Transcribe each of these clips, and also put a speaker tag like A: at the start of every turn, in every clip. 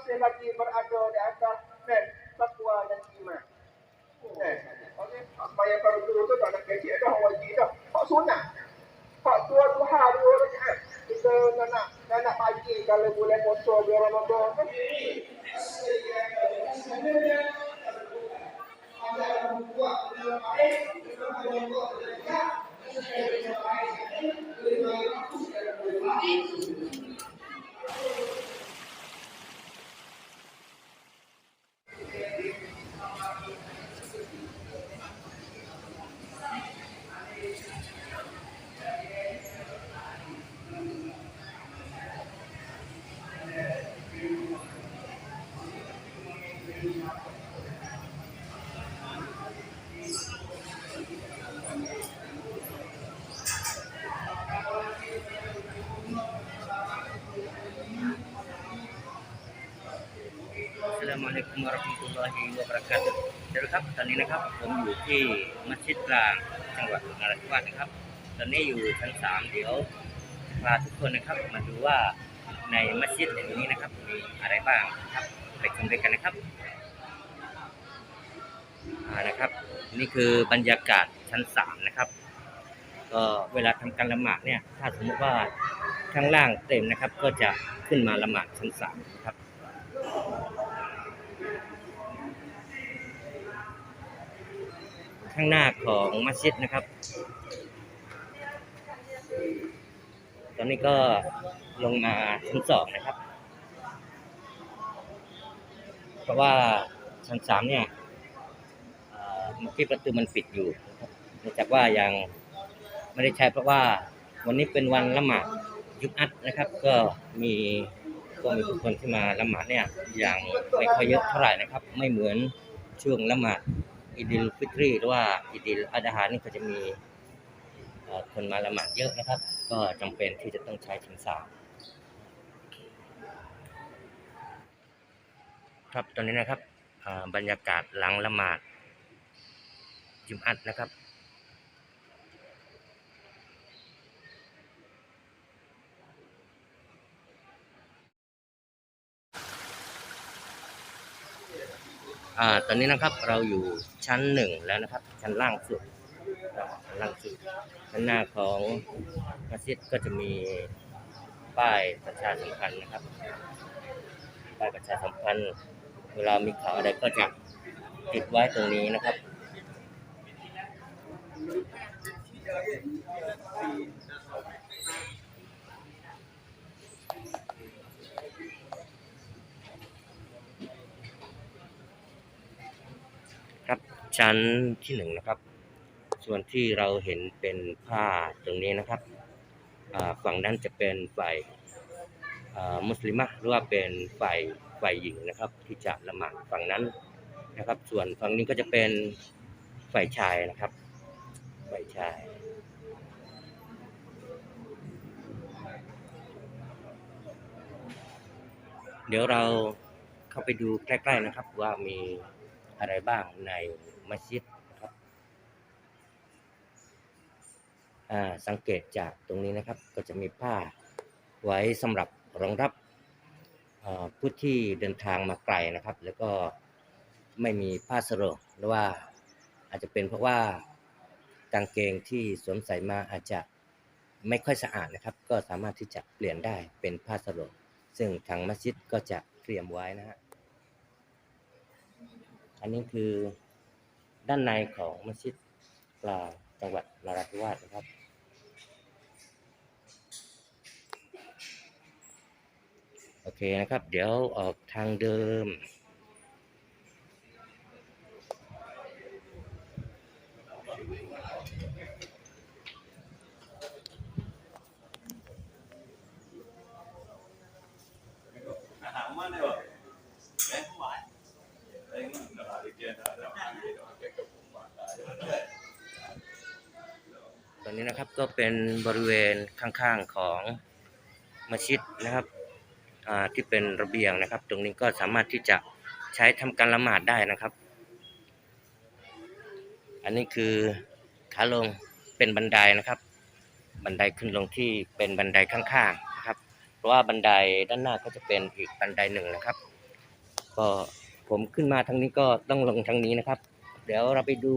A: masih lagi berada di atas net takwa dan iman. Eh, okey. Supaya para guru tu tak ada kecil dah wajib dah. Hak sunat. Hak tua duha dua rakaat. Kita nak nak nak, nak pagi kalau boleh puasa biar Ramadan kan.
B: Assalamualaikum warahmatullahi wabarakatuh เดี๋ยวครับ ตอนนี้นะครับผมอยู่ที่มัสยิดกลางจังหวัดนราธิวาสนะครับ ตอนนี้อยู่ชั้นสามเดี๋ยวพาทุกคนนะครับมาดูว่าในมัสยิดแห่งนี้นะครับมีอะไรบ้างนะครับไปชมด้วยกันนะครับนะครับ นี่คือบรรยากาศชั้นสามนะครับก็เวลาทำการละหมาดเนี่ยถ้าสมมติว่าข้างล่างเต็มนะครับ ก็จะขึ้นมาละหมาดชั้นสามนะครับ ข้างหน้าของมัสยิดนะครับ ตอนนี้ก็ลงมาชั้นสองนะครับ เพราะว่าชั้นสามเนี่ยเมื่อกี้ประตูมันปิดอยู่นะครับเนื่องจากว่ายังไม่ได้ใช้เพราะว่าวันนี้เป็นวันละหมาดยุดอัดนะครับ ก็มีก็มีบุคคลที่มาละหมาดเนี่ยอย่างไม่ค่อยเยอะเท่าไหร่นะครับ ไม่เหมือนช่วงละหมาด อิดิลฟิตรีหรือว่าอิดิลอาดาหานี่ก็จะมีคนมาละหมาดเยอะนะครับ ก็จำเป็นที่จะต้องใช้ถึงสามครับตอนนี้นะครับบรรยากาศหลังละหมาดจุมอัดนะครับ อ่าตอนนี้นะครับเราอยู่ชั้นหนึ่งแล้วนะครับ ชั้นล่างสุดชั้นล่างสุดด้นหน้าของมัสยิดก็จะมีป้ายประชาสัมพันธ์นะครับป้ายประชาสัมพันธ์ เวลามีข่าวอะไรก็จะติดไว้ตรงนี้นะครับ ชั้นที่หนึ่งนะครับ ส่วนที่เราเห็นเป็นผ้าตรงนี้นะครับฝั่งนั้นจะเป็นฝ่ายมุสลิมะหรือว่าเป็นฝ่ายฝ่ายหญิงนะครับ ที่จะละหมาดฝั่งนั้นนะครับ ส่วนฝั่งนี้ก็จะเป็นฝ่ายชายนะครับฝ่ายชายเดี๋ยวเราเข้าไปดูใกล้ ๆนะครับว่ามีอะไรบ้างใน มัสยิดนะครับสังเกตจากตรงนี้นะครับก็จะมีผ้าไว้สำหรับรองรับผู้ที่เดินทางมาไกลนะครับ แล้วก็ไม่มีผ้าสโรงหรือว่าอาจจะเป็นเพราะว่ากางเกงที่สวมใส่มาอาจจะไม่ค่อยสะอาดนะครับ ก็สามารถที่จะเปลี่ยนได้เป็นผ้าสโรงซึ่งทางมัสยิดก็จะเตรียมไว้นะฮะอันนี้คือ ด้านในของมัสยิดกลางจังหวัดนราธิวาสนะครับ โอเคนะครับ เดี๋ยวออกทางเดิม อนนี้นะครับก็เป็นบริเวณข้างๆของมัสยิดนะครับที่เป็นระเบียงนะครับ ตรงนี้ก็สามารถที่จะใช้ทำการละหมาดได้นะครับ อันนี้คือขาลงเป็นบันไดนะครับ บันไดขึ้นลงที่เป็นบันไดข้างๆนะครับ เพราะว่าบันไดด้านหน้าก็จะเป็นอีกบันไดหนึ่งนะครับ ก็ผมขึ้นมาทางนี้ก็ต้องลงทางนี้นะครับ เดี๋ยวเราไปดู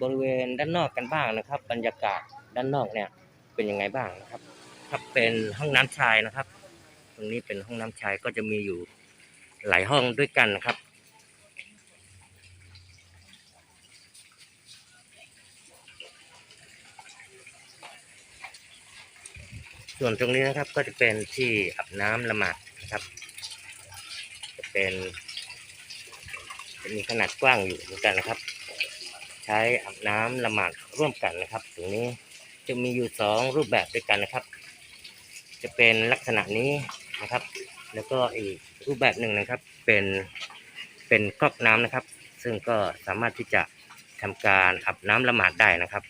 B: บริเวณด้านนอกกันบ้างนะครับ บรรยากาศด้านนอกเนี่ยเป็นยังไงบ้างนะครับครับเป็นห้องน้ำชายนะครับ ตรงนี้เป็นห้องน้ำชายก็จะมีอยู่หลายห้องด้วยกันนะครับ ส่วนตรงนี้นะครับก็จะเป็นที่อาบน้ำละหมาดนะครับ จะเป็นจะมีขนาดกว้างอยู่เหมือนกันนะครับ ใช้อาบน้ำละหมาดร่วมกันนะครับตรงนี้จะมีอยู่สองรูปแบบด้วยกันนะครับ จะเป็นลักษณะนี้นะครับ แล้วก็อีกรูปแบบหนึ่งนะครับ เป็นเป็นก๊อกน้ำนะครับ ซึ่งก็สามารถที่จะทำการอาบน้ำละหมาดได้นะครับ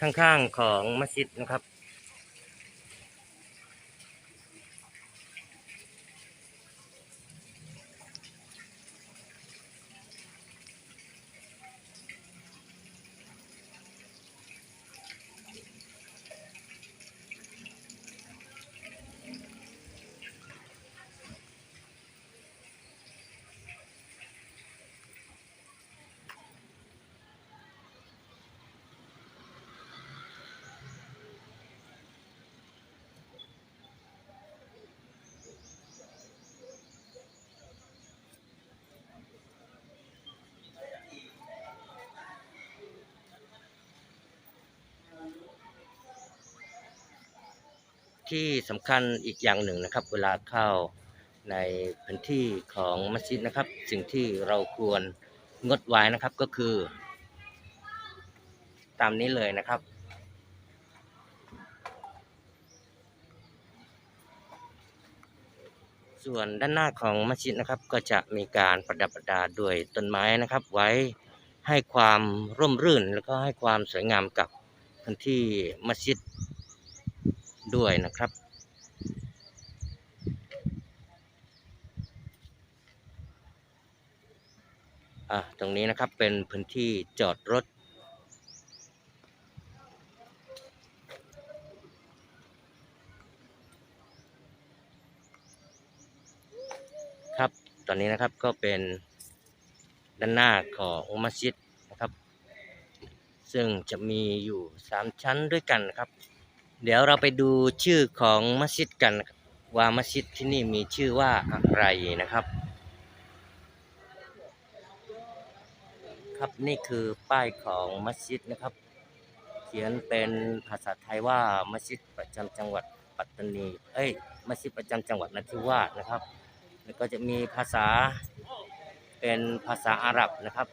B: ข้างๆของมัสยิดนะครับ ที่สำคัญอีกอย่างหนึ่งนะครับ เวลาเข้าในพื้นที่ของมัสยิดนะครับ สิ่งที่เราควรงดไว้นะครับก็คือ ตามนี้เลยนะครับ ส่วนด้านหน้าของมัสยิดนะครับ ก็จะมีการประดับประดาด้วยต้นไม้นะครับ ไว้ให้ความร่มรื่น แล้วก็ให้ความสวยงามกับพื้นที่มัสยิด ด้วยนะครับอะตรงนี้นะครับเป็นพื้นที่จอดรถ ครับตอนนี้นะครับก็เป็นด้านหน้าของมัสยิดนะครับ ซึ่งจะมีอยู่สามชั้นด้วยกันนะครับ เดี๋ยวเราไปดูชื่อของมัสยิดกันว่ามัสยิดที่นี่มีชื่อว่าอะไรนะครับ ครับนี่คือป้ายของมัสยิดนะครับ เขียนเป็นภาษาไทยว่ามัสยิดประจำจังหวัดปัตตานี เอ้ยมัสยิดประจำจังหวัดนราธิวาสนะครับ แล้วก็จะมีภาษาเป็นภาษาอาหรับนะครับ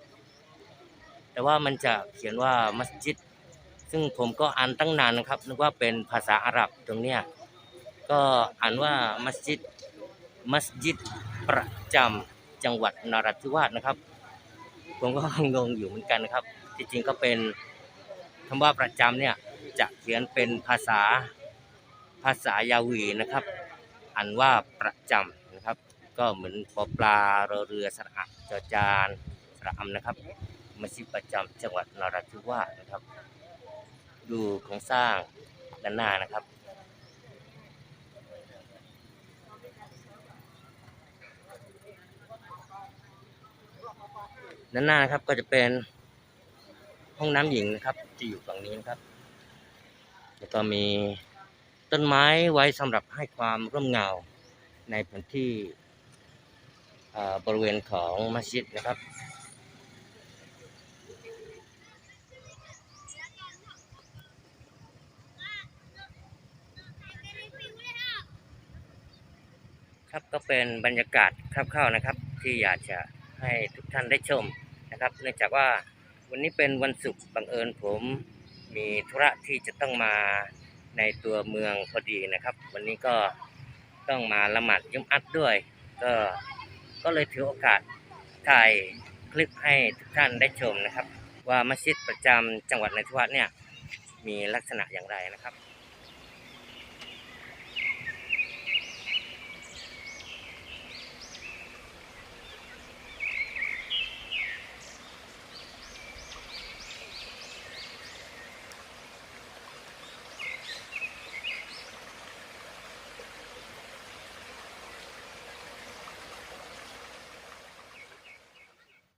B: แต่ว่ามันจะเขียนว่ามัสยิด ซึ่งผมก็อ่านตั้งนานนะครับนึกว่าเป็นภาษาอาหรับตรงเนี้ยก็อ่านว่ามัสยิดมัสยิดประจำจังหวัดนราธิวาสนะครับ ผมก็งงอยู่เหมือนกันนะครับ จริงๆก็เป็นคำว่าประจำเนี่ยจะเขียนเป็นภาษาภาษายาวีนะครับ อันว่าประจำนะครับ ก็เหมือนปอปลารอเรือสระอะจอจานสระอำนะครับมัสยิดประจำจังหวัดนราธิวาสนะครับ ดูโครงสร้างด้านหน้านะครับ ด้านหน้านะครับก็จะเป็นห้องน้ำหญิงนะครับที่อยู่ฝั่งนี้นะครับ แล้วก็มีต้นไม้ไว้สำหรับให้ความร่มเงาในพื้นที่บริเวณของมัสยิดนะครับ ครับก็เป็นบรรยากาศคร่าวๆนะครับ ที่อยากจะให้ทุกท่านได้ชมนะครับ เนื่องจากว่าวันนี้เป็นวันศุกร์บังเอิญผมมีธุระที่จะต้องมาในตัวเมืองพอดีนะครับ วันนี้ก็ต้องมาละหมาดยุมอัดด้วย ก็ก็เลยถือโอกาสถ่ายคลิปให้ทุกท่านได้ชมนะครับ ว่ามัสยิดประจำจังหวัดในราธิวาสเนี่ยมีลักษณะอย่างไรนะครับ